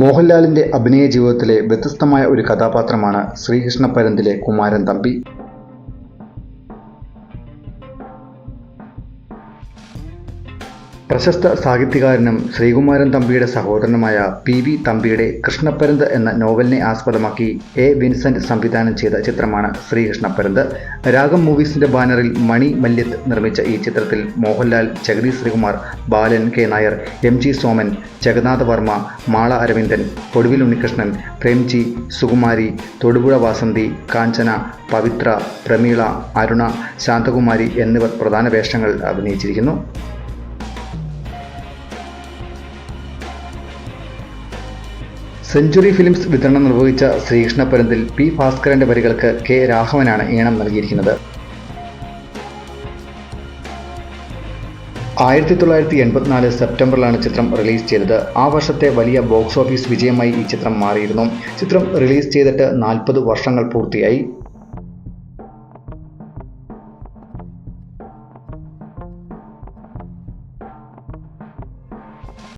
മോഹൻലാലിന്റെ അഭിനയ ജീവിതത്തിലെ വ്യത്യസ്തമായ ഒരു കഥാപാത്രമാണ് ശ്രീകൃഷ്ണ പരന്തിലെ കുമാരൻ തമ്പി. പ്രശസ്ത സാഹിത്യകാരനും ശ്രീകുമാരൻ തമ്പിയുടെ സഹോദരനുമായ പി വി തമ്പിയുടെ കൃഷ്ണപ്പരന്ത് എന്ന നോവലിനെ ആസ്പദമാക്കി എ വിൻസെന്റ് സംവിധാനം ചെയ്ത ചിത്രമാണ് ശ്രീകൃഷ്ണപ്പരന്ത് രാഗം മൂവീസിന്റെ ബാനറിൽ മണി മല്യത്ത് നിർമ്മിച്ച ഈ ചിത്രത്തിൽ Mohanlal Jagadish Sreekumar Balan K Nair M G Soman Jagannatha Varma Mala Aravindan Oduvil Unnikrishnan Premji Sukumari Thodupuzha Vasanthi കാഞ്ചന പവിത്ര പ്രമീള അരുണ ശാന്തകുമാരി എന്നിവർ പ്രധാന വേഷങ്ങൾ അഭിനയിച്ചിരിക്കുന്നു. സെഞ്ചുറി ഫിലിംസ് വിതരണം നിർവഹിച്ച ശ്രീകൃഷ്ണപുരന്തിൽ പി ഭാസ്കരന്റെ വരികൾക്ക് കെ രാഘവനാണ് ഈണം നൽകിയിരിക്കുന്നത്. ആയിരത്തി തൊള്ളായിരത്തി എൺപത്തിനാല് സെപ്റ്റംബറിലാണ് ചിത്രം റിലീസ് ചെയ്തത്. ആ വർഷത്തെ വലിയ ബോക്സ് ഓഫീസ് വിജയമായി ഈ ചിത്രം മാറിയിരുന്നു. ചിത്രം റിലീസ് ചെയ്തിട്ട് നാൽപ്പത് വർഷങ്ങൾ പൂർത്തിയായി.